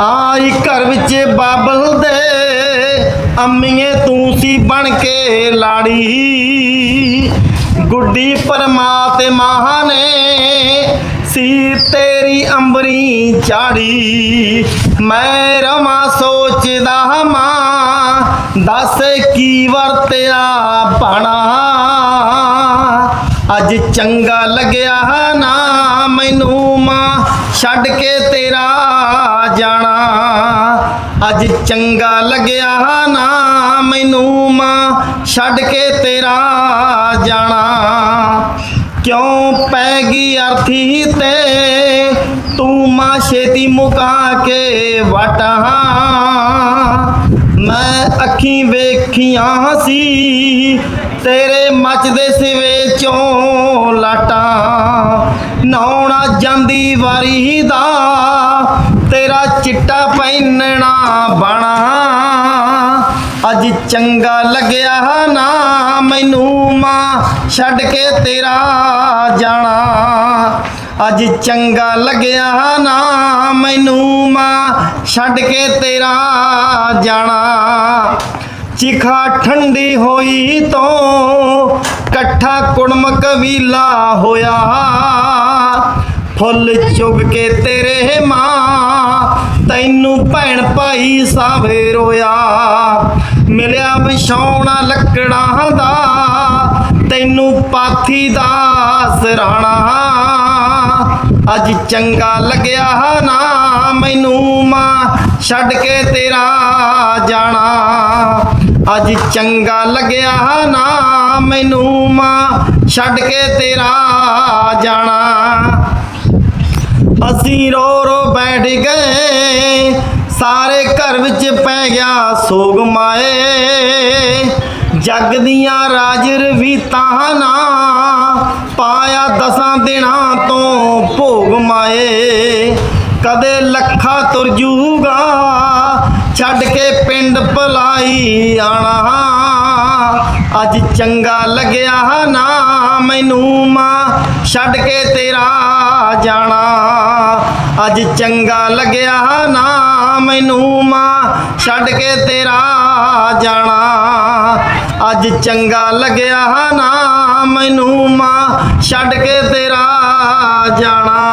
ਆਈ ਘਰ ਵਿੱਚ ਬਾਬਲ ਦੇ ਅੰਮੀਏ ਤੂੰ ਸੀ ਬਣ ਕੇ ਲਾੜੀ। ਗੁੱਡੀ ਪਰਮਾਤਮਾ ਨੇ ਸੀ ਤੇਰੀ ਅੰਬਰੀ ਚਾੜੀ। ਮੈਂ ਰਮਾ ਸੋਚਦਾ ਮਾਂ, ਦੱਸ ਕੀ ਵਰਤਿਆ ਪਾਣਾ ਅੱਜ ਚੰਗਾ ਲੱਗਿਆ ਨਾ, ਮੈਨੂੰ ਮਾਂ, ਛੱਡ ਕੇ ਤੇਰਾ ਜਾਣਾ। ਅੱਜ ਚੰਗਾ ਲੱਗਿਆ ਨਾ ਮੈਨੂੰ ਮਾਂ, ਛੱਡ ਕੇ ਤੇਰਾ ਜਾਣਾ। ਕਿਉਂ ਪੈ ਗਈ ਅਰਥੀ ਤੇ? ਤੂੰ ਮਾਂ ਛੇਤੀ ਮੁਕਾ ਕੇ ਵਟਾਂ ਮੈਂ ਅੱਖੀਂ ਵੇਖੀਆਂ ਸੀ, ਤੇਰੇ ਮੱਚਦੇ ਸਿਵੇ ਚੋਂ ਲਾਟਾਂ। ਨਹਾਉਣਾ ਜਾਂਦੀ ਵਾਰੀ ਦਾ ਤੇਰਾ ਚਿੱਟਾ ਪਹਿਨਣਾ ਬਣਾ। ਅੱਜ ਚੰਗਾ ਲੱਗਿਆ ਨਾ ਮੈਨੂੰ ਮਾਂ, ਛੱਡ ਕੇ ਤੇਰਾ ਜਾਣਾ। ਅੱਜ ਚੰਗਾ ਲੱਗਿਆ ਨਾ ਮੈਨੂੰ ਮਾਂ, ਛੱਡ ਕੇ ਤੇਰਾ ਜਾਣਾ। ਚਿਖਾ ਠੰਡੀ ਹੋਈ ਤੋਂ ਇਕੱਠਾ ਕੁੜਮ ਕਬੀਲਾ ਹੋਇਆ। ਫੁੱਲ ਚੁਗ ਕੇ ਤੇਰੇ ਮਾਂ ਤੈਨੂੰ ਭੈਣ ਭਾਈ ਸਾਵੇ ਰੋਇਆ। ਮਿਲਿਆ ਵਿਛਾਉਣਾ ਲੱਕੜਾਂ ਦਾ, ਤੈਨੂੰ ਪਾਥੀ ਦਾ ਸਰਾਣਾ। ਅੱਜ ਚੰਗਾ ਲੱਗਿਆ ਨਾ ਮੈਨੂੰ ਮਾਂ, ਛੱਡ ਕੇ ਤੇਰਾ ਜਾਣਾ। ਅੱਜ ਚੰਗਾ ਲੱਗਿਆ ਨਾ ਮੈਨੂੰ ਮਾਂ, ਛੱਡ ਕੇ ਤੇਰਾ ਜਾਣਾ। ਅਸੀਂ ਰੋ ਰੋ ਬੈਠ ਗਏ। ਸਾਰੇ ਘਰ ਵਿੱਚ ਪੈ ਗਿਆ ਸੋਗ ਮਾਏ। ਜਗ ਦੀਆਂ ਰਾਜ ਰਵੀਤਾਂ ਨਾ ਪਾਇਆ ਦਸਾਂ ਦਿਨਾਂ ਤੋਂ ਭੋਗ ਮਾਏ। ਕਦੇ ਲੱਖਾ ਤੁਰ ਜੂਗਾ, ਛੱਡ ਕੇ ਪਿੰਡ ਭਲਾਈ ਆਣਾ। ਅੱਜ ਚੰਗਾ ਲੱਗਿਆ ਨਾ, ਮੈਨੂੰ ਮਾਂ, ਛੱਡ ਕੇ ਤੇਰਾ ਜਾਣਾ। ਅੱਜ ਚੰਗਾ ਲੱਗਿਆ ਨਾ ਮੈਨੂੰ ਮਾਂ, ਛੱਡ ਕੇ ਤੇਰਾ ਜਾਣਾ। ਅੱਜ ਚੰਗਾ ਲੱਗਿਆ ਨਾ ਮੈਨੂੰ ਮਾਂ, ਛੱਡ ਕੇ ਤੇਰਾ ਜਾਣਾ।